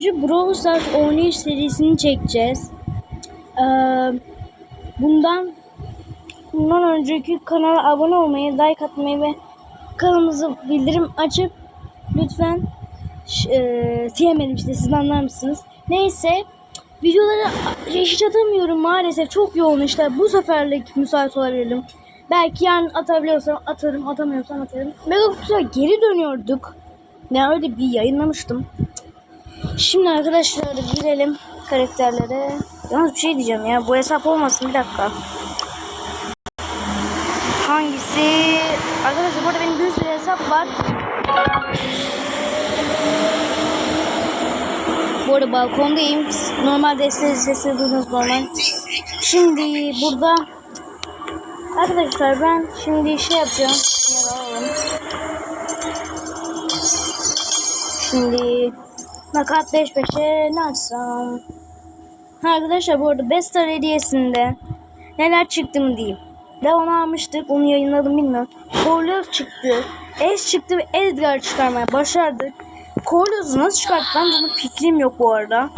Brawl Stars oynayış serisini çekeceğiz. Ee, bundan bundan önceki kanala abone olmayı, like atmayı ve kanalımıza bildirim açıp lütfen e, işte siz anlar mısınız? Neyse videoları hiç atamıyorum maalesef çok yoğun işte bu seferlik müsait olabilirim. Belki yarın atabiliyorsam atarım atamıyorsam atarım. Mega Kutu'ya geri dönüyorduk. Ne öyle bir yayınlamıştım. Şimdi arkadaşlar girelim karakterlere. Yalnız bir şey diyeceğim ya. Bu hesap olmasın bir dakika. Hangisi? Arkadaşlar burada benim bir sürü hesap var. Bu arada balkondayım. Normalde ses sesini duydunuz normal. Şimdi burada Arkadaşlar ben şimdi şey yapacağım. Şimdi Nakat 5 5'e ne açsam? Arkadaşlar bu arada Best Star hediyesinde neler çıktı mı diyeyim. Ve onu almıştık. Onu yayınladım bilmiyorum. Corlios çıktı. Ace çıktı ve Edgar çıkarmaya başardık. Corlios'u nasıl çıkarttık? Ben bunun fikrim yok bu arada.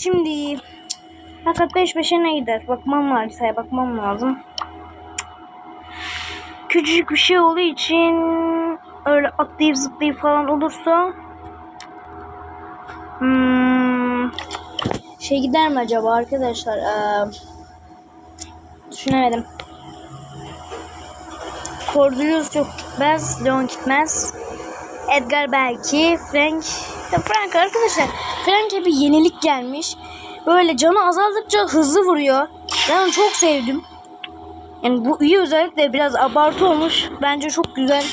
Şimdi Nakat 5 5'e ne gider? Bakmam. Sayı bakmam lazım. Küçücük bir şey olduğu için öyle atlayıp zıplayıp falan olursa şey gider mi acaba arkadaşlar? Ee, düşünemedim. Cordelius yok gitmez. Leon gitmez. Edgar belki. Frank. Frank arkadaşlar. Frank'e bir yenilik gelmiş. Böyle canı azaldıkça hızlı vuruyor. Ben onu çok sevdim. Yani bu iyi özellikle biraz abartı olmuş. Bence çok güzel.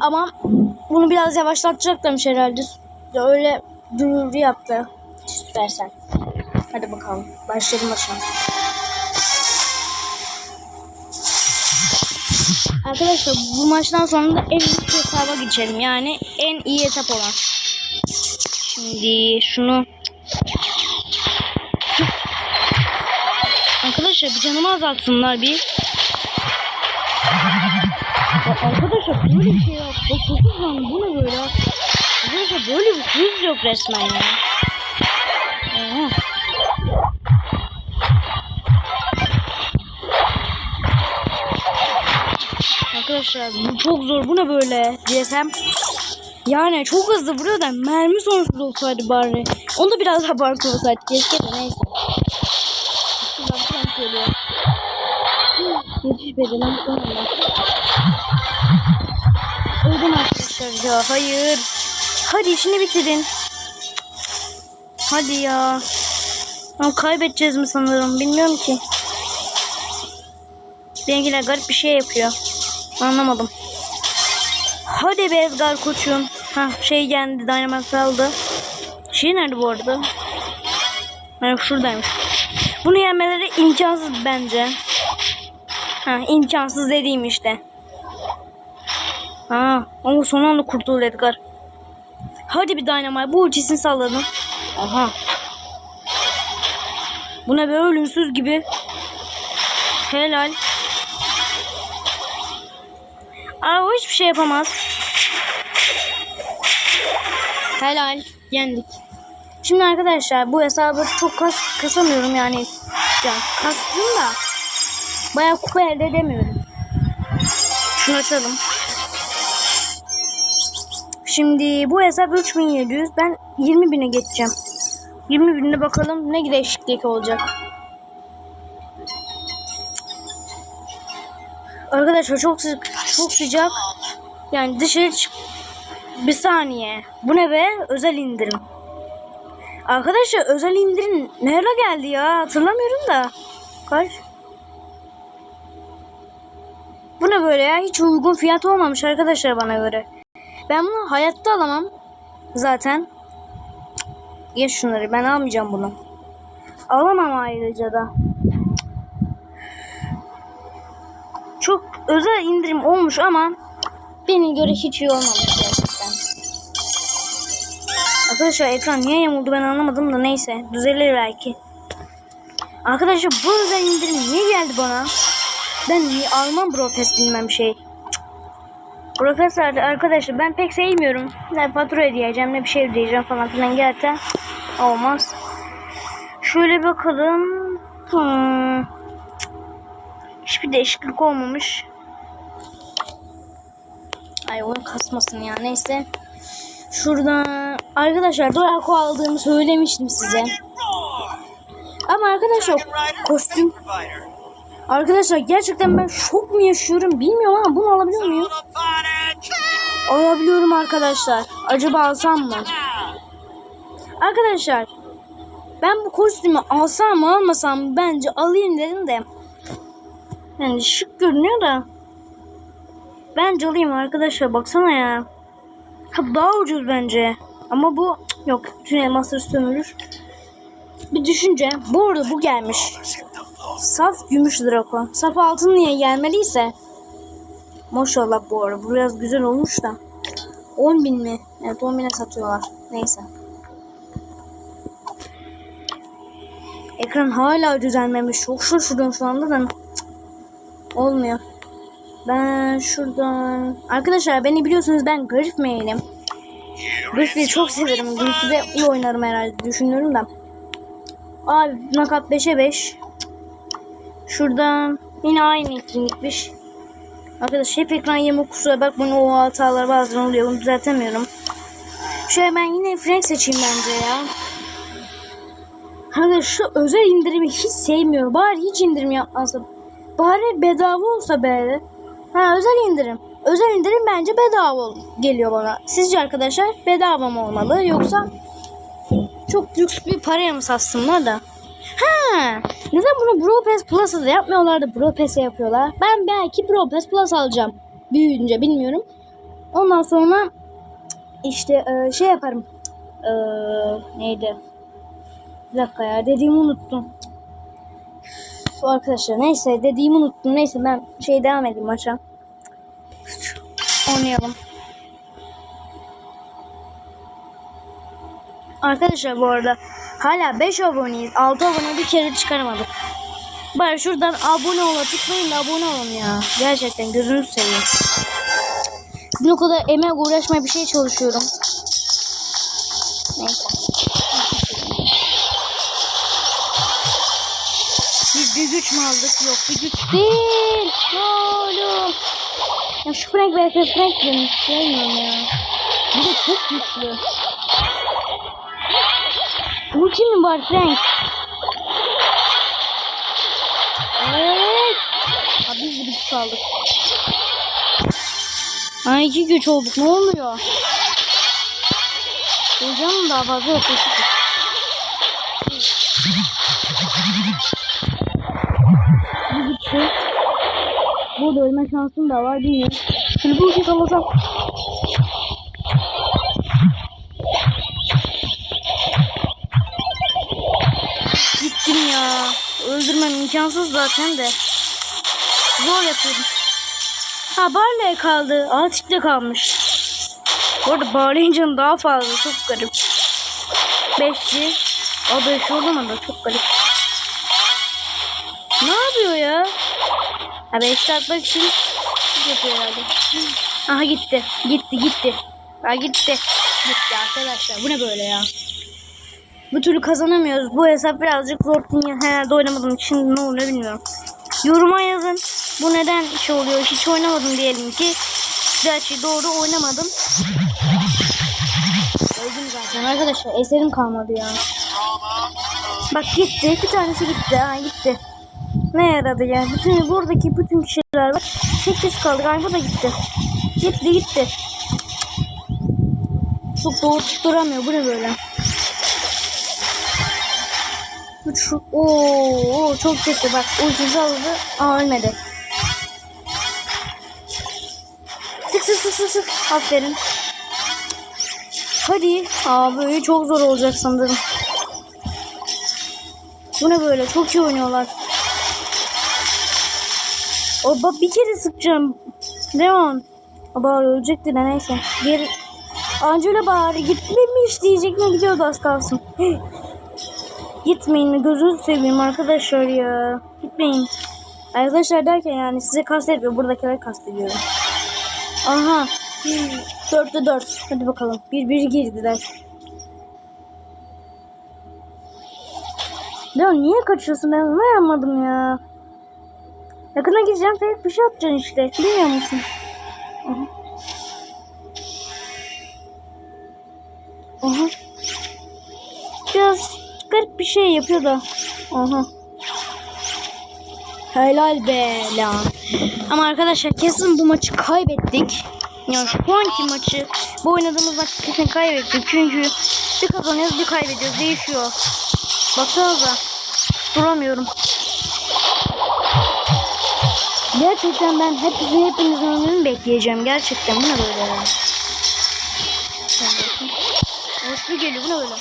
Ama bunu biraz yavaşlatacaklarmış herhalde. Ya öyle duyuru yaptı. Süpersen. Hadi bakalım. Başlayalım başlayalım. Arkadaşlar bu maçtan sonra da en iyi hesaba geçelim. Yani en iyi hesap olan. Şimdi şunu Arkadaşlar bir canımı azaltsınlar bir. Arkadaşlar böyle bir şey yok. Bak 9 lan bu ne böyle? Arkadaşlar böyle bir hız yok resmen ya. Oha. Arkadaşlar bu çok zor. Bu ne böyle? DSM. Yani çok hızlı vuruyor da mermi sonsuz olsaydı bari. Onu da biraz abartı olsaydı. Keşke de neyse. Şuradan Frank geliyor. Yetişmedi lan. Öldüm arkadaşlar ya. Hayır. Hadi işini bitirin. Hadi ya. Ama kaybedeceğiz mi sanırım? Bilmiyorum ki. Benimkiler garip bir şey yapıyor. Anlamadım. Hadi be Edgar koçum. Ha şey geldi Dynamite kaldı. Şey nerede bu arada? Ha, şuradaymış. Bunu yenmeleri imkansız bence. Ha imkansız dediğim işte. Ha ama son anda kurtuldu Edgar. Hadi bir Dynamite. Bu ultisini salladım. Aha. Bu ne ölümsüz gibi. Helal. Aa o hiçbir şey yapamaz. Helal. Yendik. Şimdi arkadaşlar bu hesabı çok kas kasamıyorum yani. yani kastım da bayağı kupa elde edemiyorum. Şunu açalım. Şimdi bu hesap 3700. Ben 20 bine geçeceğim. 20 bine bakalım ne değişiklik olacak. Arkadaşlar çok sıcak, çok sıcak. Yani dışarı çık. Bir saniye. Bu ne be? Özel indirim. Arkadaşlar özel indirim nerede geldi ya? Hatırlamıyorum da. Kaç? Bu ne böyle ya? Hiç uygun fiyat olmamış arkadaşlar bana göre. Ben bunu hayatta alamam. Zaten. Geç şunları. Ben almayacağım bunu. Alamam ayrıca da. Özel indirim olmuş ama beni göre hiç iyi olmamış gerçekten. Arkadaşlar ekran niye yamuldu ben anlamadım da neyse. Düzelir belki. Arkadaşlar bu özel indirim niye geldi bana? Ben niye almam Brofest bilmem şey. Profesör arkadaşlar ben pek sevmiyorum. Ne fatura ödeyeceğim ne bir şey ödeyeceğim falan filan gerçekten. Olmaz. Şöyle bakalım. Hmm. Hiçbir değişiklik olmamış. Ay oyun kasmasın ya neyse. Şuradan arkadaşlar Draco aldığımı söylemiştim size. Ama arkadaşlar kostüm Arkadaşlar gerçekten ben şok mu yaşıyorum bilmiyorum ama bunu alabiliyor muyum? Alabiliyorum arkadaşlar. Acaba alsam mı? Arkadaşlar ben bu kostümü alsam mı almasam mı bence alayım dedim de. Yani şık görünüyor da. Bence alayım arkadaşlar baksana ya. Ha, daha ucuz bence. Ama bu yok. Bütün elmasları sömürür. Bir düşünce. Bu arada bu gelmiş. Saf gümüş Draco. Saf altın niye gelmeliyse. Maşallah bu arada. Bu biraz güzel olmuş da. 10 bin mi? Evet 10 bine satıyorlar. Neyse. Ekran hala düzelmemiş. Çok şaşırıyorum şu anda da. Cık, Olmuyor. Ben şuradan... Arkadaşlar beni biliyorsunuz ben Garif mailim. Garif'i çok severim. Garif'i de iyi oynarım herhalde düşünüyorum da. Abi nakat 5'e 5. Şuradan yine aynı etkinlikmiş. Arkadaş hep ekran yamuk kusura bakmayın o hatalar bazen oluyor bunu düzeltemiyorum. Şöyle ben yine Frank seçeyim bence ya. Hani şu özel indirimi hiç sevmiyorum. Bari hiç indirim yapmazsa. Bari bedava olsa böyle. Ha özel indirim. Özel indirim bence bedava geliyor bana. Sizce arkadaşlar bedava mı olmalı yoksa çok lüks bir paraya mı satsınlar da? Ha, neden bunu Bro Pass Plus'a da yapmıyorlar da Bro Pass'e yapıyorlar? Ben belki Bro Pass Plus alacağım. Büyüyünce bilmiyorum. Ondan sonra işte e, şey yaparım. E, neydi? Bir dakika ya dediğimi unuttum. Üf, Arkadaşlar neyse dediğimi unuttum. Neyse ben şey devam edeyim maça. Oynayalım. Arkadaşlar bu arada hala 5 aboneyiz. 6 abone bir kere çıkaramadık. Bari şuradan abone ola tıklayın da abone olun ya. Gerçekten gözünüzü seveyim. O kadar emek uğraşmaya bir şey çalışıyorum. Neyse. Bir güç mü aldık? Yok bir güç değil. Oğlum. Ya şu Frank vs Frank benim sevmiyorum ya. Bir de çok güçlü. Ulti mi var Frank? Evet. Abi biz bir güç aldık. Ay iki güç olduk. Ne oluyor? Hocam daha fazla yok. Burada ölme şansım da var mi? Şöyle bu işi salasam. Gittim ya. Öldürmem imkansız zaten de. Zor yapıyorum. Ha Barley kaldı. Atik'te kalmış. Bu arada Barley'in canı daha fazla. Çok garip. Beşli. O beş olamadı. Çok garip. Ne yapıyor ya? Ha beşli atmak için yapıyor herhalde. Aha gitti. Gitti gitti. Ha gitti. Gitti arkadaşlar. Bu ne böyle ya? Bu türlü kazanamıyoruz. Bu hesap birazcık zor. Herhalde oynamadığım için ne oluyor bilmiyorum. Yoruma yazın. Bu neden şey oluyor? Hiç oynamadım diyelim ki. Gerçi doğru oynamadım. Öldüm zaten arkadaşlar. Eserim kalmadı ya. Bak gitti. Bir tanesi gitti. Ha gitti. Ne yaradı ya? Bütün buradaki bütün kişiler var. Tek biz kaldık. Ay bu da gitti. Gitti gitti. Çok doğru tutturamıyor. Bu ne böyle? Üç. Oo, çok kötü bak. Ultisi aldı. Aa ölmedi. Sık sık sık sık sık. Aferin. Hadi. Aa böyle çok zor olacak sanırım. Bu ne böyle? Çok iyi oynuyorlar. O bak bir kere sıkacağım. Leon. Bari ölecekti de neyse. Geri... Angela bari gitmemiş diyecek ne gidiyordu az kalsın. Gitmeyin gözünüzü seveyim arkadaşlar ya. Gitmeyin. Arkadaşlar derken yani size kastetmiyor. Buradakileri kastediyorum. Aha. Dörtte dört. Hadi bakalım. Bir bir girdiler. Leon niye kaçıyorsun ben onu anlamadım ya. Yakına gideceğim fake bir şey yapacaksın işte. Bilmiyor musun? Aha. Aha. Biraz garip bir şey yapıyor da. Aha. Helal be lan. Ama arkadaşlar kesin bu maçı kaybettik. Yani şu anki maçı, bu oynadığımız maçı kesin kaybettik. Çünkü bir kazanıyoruz bir kaybediyoruz. Değişiyor. Baksanıza. Duramıyorum. Gerçekten ben hepinizin hepinizin önünü bekleyeceğim. Gerçekten bu ne böyle ya? Hoşlu geliyor bu ne böyle?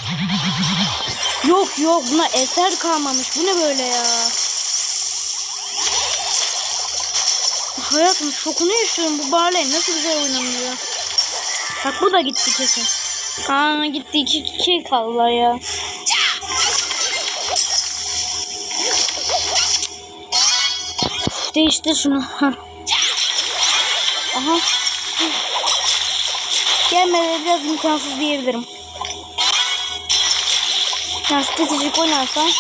Yok yok buna eser kalmamış. Bu ne böyle ya? Hayatım şokunu yaşıyorum. Bu Barley nasıl güzel oynanıyor. Bak bu da gitti kesin. Aa gitti. iki iki kaldılar ya. Değiştir şunu. Aha. Gelmeleri biraz imkansız diyebilirim. Yani stratejik oynarsan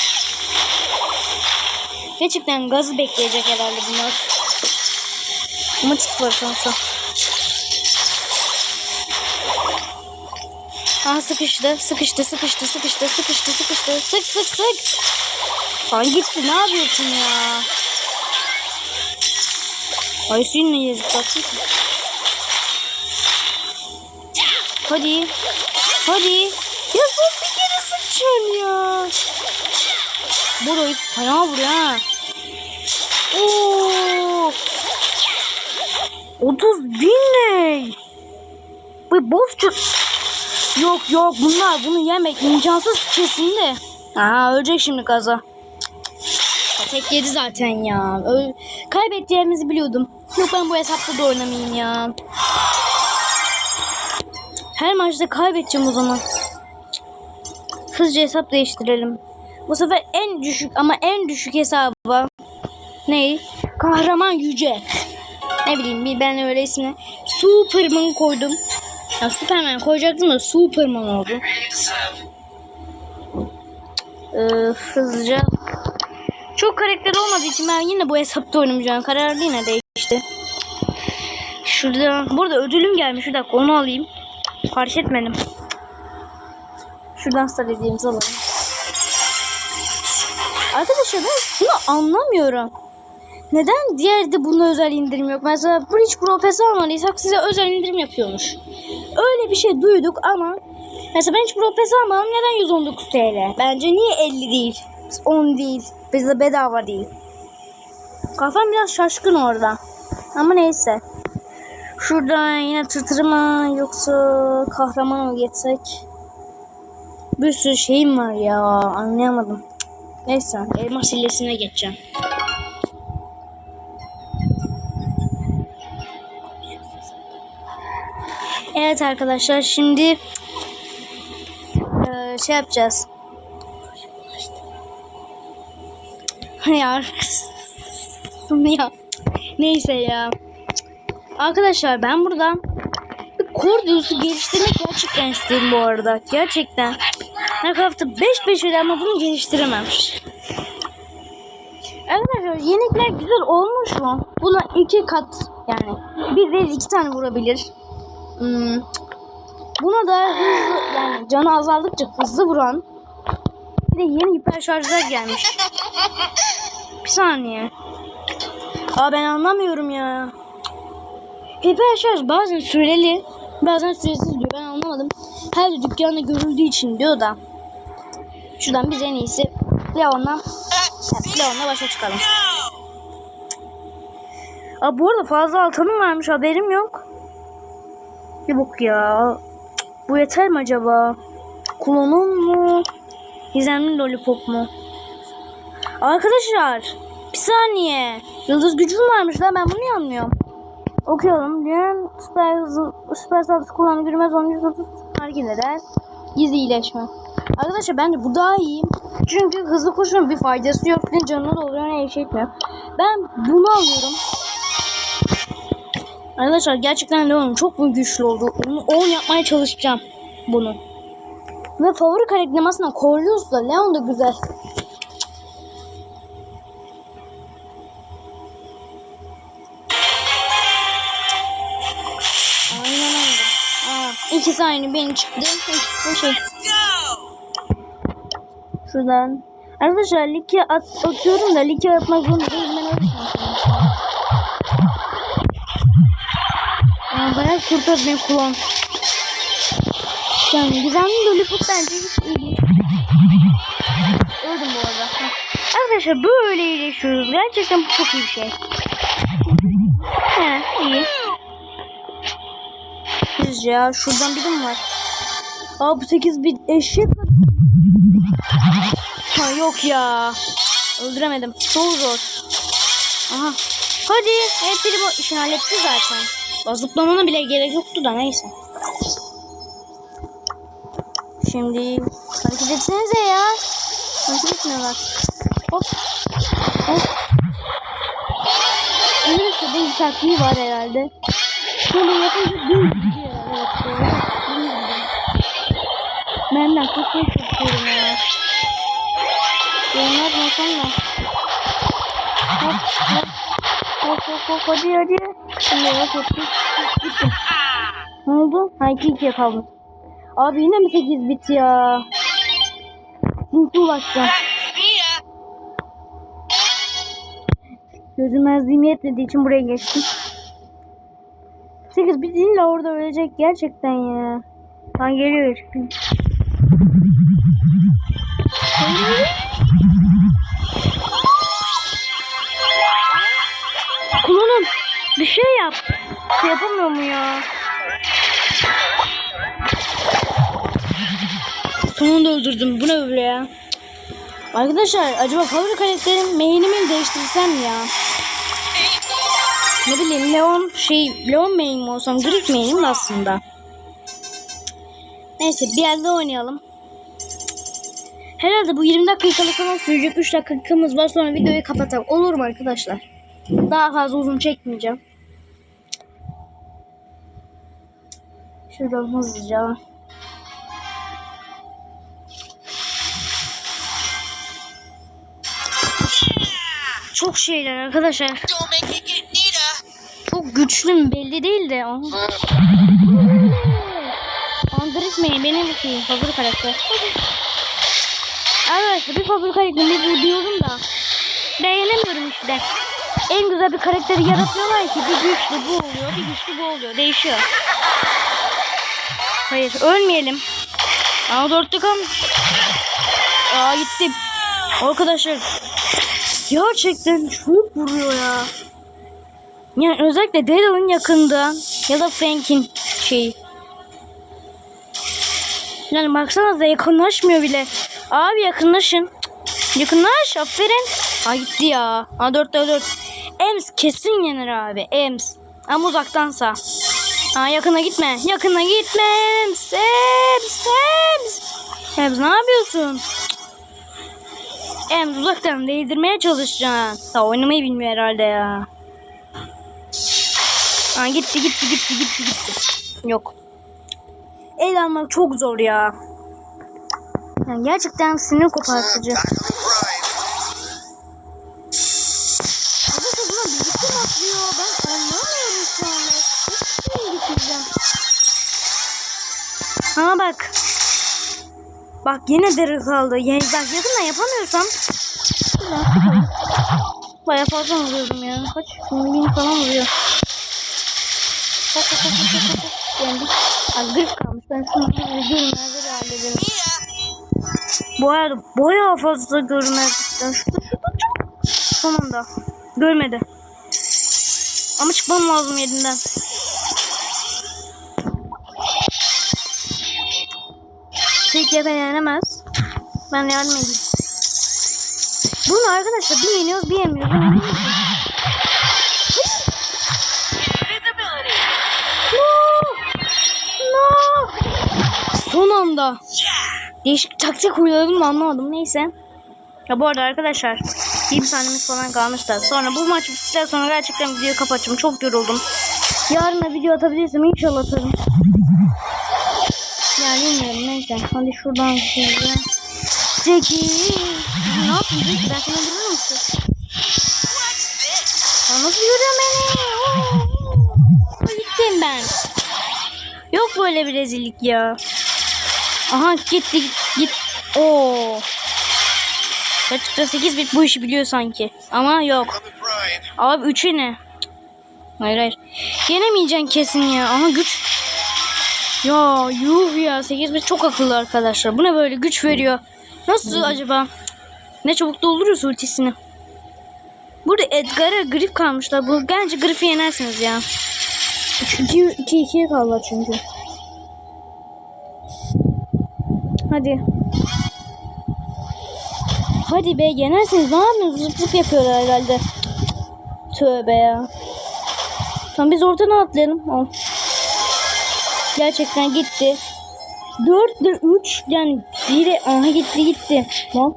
gerçekten gazı bekleyecek herhalde bunlar. Ama çıktılar şansa. Aha sıkıştı, sıkıştı, sıkıştı, sıkıştı, sıkıştı, sıkıştı. Sık sık sık. Lan gitti ne yapıyorsun ya? Ay seninle yazık baksana. Hadi. Hadi. Ya son bir kere sıçacaksın ya. Burayı vuruyor ha. Oo. 30 bin ne? Bu bozcu... Yok yok bunlar bunu yemek imkansız kesin de. Aha ölecek şimdi kaza. Tek yedi zaten ya. Öl Kaybedeceğimizi biliyordum. Yok ben bu hesapta da oynamayayım ya. Her maçta kaybedeceğim o zaman. Hızlıca hesap değiştirelim. Bu sefer en düşük ama en düşük hesaba. Ne? Kahraman yüce. Ne bileyim bir ben öyle ismini. Superman koydum. Ya Superman koyacaktım da Superman oldu. Ee, hızlıca. Çok karakter olmadığı için ben yine bu hesapta oynamayacağım. Karar yine değişti. Şurada, burada ödülüm gelmiş. Bir dakika onu alayım. Fark etmedim. Şuradan star hediyemizi alalım. Arkadaşlar ben şunu anlamıyorum. Neden diğerde buna özel indirim yok? Mesela Bridge Profesör almalıysak size özel indirim yapıyormuş. Öyle bir şey duyduk ama mesela ben hiç Profesör almadım neden 119 TL? Bence niye 50 değil? 10 değil. Bizde bedava değil. Kafam biraz şaşkın orada. Ama neyse. Şurada yine tırtırı mı yoksa kahraman mı geçsek? Bir sürü şeyim var ya anlayamadım. Neyse elmas illesine geçeceğim. Evet arkadaşlar şimdi şey yapacağız. Ya ya neyse ya. Arkadaşlar ben burada bir Cordius'u geliştirmek gerçekten istedim bu arada. Gerçekten. Minecraft'ta 5 5 öyle ama bunu geliştirememiş. Arkadaşlar yenilikler güzel olmuş mu? Buna iki kat yani bir değil iki tane vurabilir. Hmm. Buna da hızlı yani canı azaldıkça hızlı vuran bir de yeni hiper şarjlar gelmiş. Bir saniye. Aa ben anlamıyorum ya. Hiper şarj bazen süreli bazen süresiz diyor. Ben anlamadım. Her dükkanda görüldüğü için diyor da. Şuradan biz en iyisi Leon'la Leon'la başa çıkalım. Aa bu arada fazla altınım varmış haberim yok. Bir bak ya. Bu yeter mi acaba? Klonum mu? Gizemli lollipop mu? Arkadaşlar bir saniye. Yıldız gücüm varmış lan ben bunu anlıyorum? Okuyalım. Diyen süper hızlı, süper saldırısı kullanımı yürümez 10 hareket eder. Gizli iyileşme. Arkadaşlar bence bu daha iyi. Çünkü hızlı koşunun bir faydası yok. Ne canına doluyor ne şey etmiyor. Ben bunu alıyorum. Arkadaşlar gerçekten Leon çok mu güçlü oldu? Onu 10 yapmaya çalışacağım bunu. Ve favori karakterim aslında Corlius da Leon da güzel. Aynen öyle. Aa, ikisi aynı benim çıktı. İkisi de şey. Şuradan. Arkadaşlar like at atıyorum da like atmak zorunda değilim. Ben öyle Aa, bayağı kurtar beni kulağım. Yani gizemli lollipop bence hiç iyi değil. Öldüm bu arada. Heh. Arkadaşlar böyle iyileşiyoruz. Gerçekten bu çok iyi bir şey. He iyi. Biz ya şuradan bir de mi var? Aa bu 8 bir eşek. Ha yok ya. Öldüremedim. Çok zor. Aha. Hadi. Hep biri bu işini halletti zaten. Zıplamana bile gerek yoktu da neyse. Şimdi hareket etsenize ya. Hareket etmiyorlar. Hop. Hop. Bunun istediğim bir taktiği var herhalde. Şöyle yapınca düz gidiyor. Evet. Düz gidiyor. Benden tutmaya çalışıyorum ya. Yorumlar bakalım da. Hop hop. Hop hop hop hadi hadi. Şimdi yaptık. Gitti. Ne oldu? Ha 2 2 kaldı. Abi yine mi 8 bit ya? Sinsi ulaşacağım. Gözümezliğim yetmediği için buraya geçtim. 8 bit illa orada ölecek gerçekten ya. Lan geliyor. Kullanım. Bir şey yap. Şey yapamıyor mu ya? Sonunda öldürdüm. Bu ne böyle ya? Arkadaşlar acaba favori karakterim main'imi mi değiştirsem ya? Ne bileyim Leon şey Leon main mi olsam Greek main'im aslında. Neyse bir yerde oynayalım. Herhalde bu 20 dakikalık falan sürecek 3 dakikamız var sonra videoyu kapatalım. Olur mu arkadaşlar? Daha fazla uzun çekmeyeceğim. Şuradan hızlıca. Şeyler arkadaşlar. Çok güçlü mü belli değil de. Mi? Benim şey, favori karakter. Arkadaşlar bir favori karakterimi bu diyorum da. Beğenemiyorum işte. En güzel bir karakteri yaratıyorlar ki bir güçlü bu oluyor, bir güçlü bu oluyor. Değişiyor. Hayır, ölmeyelim. Aa dörtte kal. Aa gittim. Arkadaşlar gerçekten çok vuruyor ya. Yani özellikle Daryl'ın yakında ya da Frank'in şeyi. Yani baksanıza yakınlaşmıyor bile. Abi yakınlaşın. Yakınlaş aferin. Ha gitti ya. Ha 4'te 4. Ems kesin yenir abi. Ems. Ama uzaktansa. Ha yakına gitme. Yakına gitme. Ems. Ems. Ems. Ems ne yapıyorsun? Ems uzaktan değdirmeye çalışacaksın. Ha oynamayı bilmiyor herhalde ya. Ha gitti gitti gitti gitti gitti. Yok. El almak çok zor ya. Yani gerçekten sinir kopartıcı. Arkadaşlar. Ha bak. Bak yine deri kaldı. Yani bak yakından yapamıyorsam. Baya fazla vuruyorum ya. Kaç? Bin falan vuruyor. Bak bak bak bak. bak. Yendik. Az grip kalmış. Ben şunu görünmezleri hallederim. Nita. Bu arada bayağı fazla görmezlikten. Şurada şurada çok. Sonunda. Görmedi. Ama çıkmam lazım yerinden. Yere yenemez. Ben yardım edeyim. Bunu arkadaşlar bir yeniyoruz bir yeniyoruz. No! No! Son anda. Değişik taktik uyguladım mı anlamadım. Neyse. Ya bu arada arkadaşlar 20 saniyemiz falan kalmıştı. Sonra bu maç bittikten sonra gerçekten videoyu kapatacağım. Çok yoruldum. Yarın da video atabilirsem inşallah atarım. Yani bilmiyorum neyse. Hadi şuradan şöyle. Zeki. Ne yapayım Zeki? Ben seni öldürür müsün? Ya nasıl görüyor beni? Oo. Gittim ben. Yok böyle bir rezillik ya. Aha gitti git. git. Oo. Gerçekten 8 bit bu işi biliyor sanki. Ama yok. Abi 3'ü ne? Hayır hayır. Yenemeyeceksin kesin ya. Aha güç. Ya yuh ya 8 bit çok akıllı arkadaşlar. Bu ne böyle güç veriyor. Nasıl acaba? Ne çabuk dolduruyorsun ultisini. Burada Edgar'a grif kalmışlar. Bu bence grifi yenersiniz ya. 2-2'ye kaldılar çünkü. Hadi. Hadi be yenersiniz. Ne yapıyorsunuz? Zıp zıp yapıyorlar herhalde. Tövbe ya. Tamam biz ortadan atlayalım. Al. Gerçekten gitti. 4 ile 3 yani biri aha gitti gitti. Lan.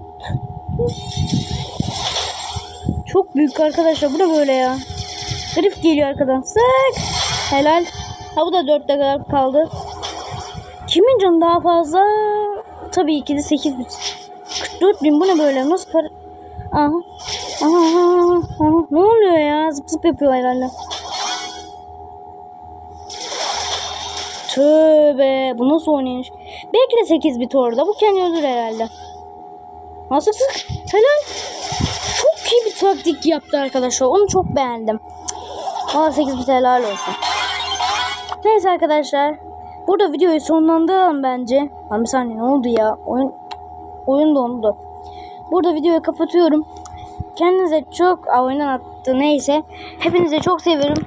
Çok büyük arkadaşlar. Bu da böyle ya. Grif geliyor arkadan. Sık. Helal. Ha bu da 4'te kadar kaldı. Kimin canı daha fazla? Tabii ki de 8 bit. 44 bin bu ne böyle? Nasıl para? Aha, aha, aha. Ne oluyor ya? Zıp zıp yapıyor herhalde. Tövbe. Bu nasıl oynayış? Belki de 8 bit orada. Bu kendi öldür herhalde. Nasıl sık? Helal. Çok iyi bir taktik yaptı arkadaşlar. Onu çok beğendim. Valla 8 bit helal olsun. Neyse arkadaşlar. Burada videoyu sonlandıralım bence. Lan bir saniye ne oldu ya? Oyun oyun dondu. Burada videoyu kapatıyorum. Kendinize çok Aa, oyundan attı neyse. Hepinize çok seviyorum.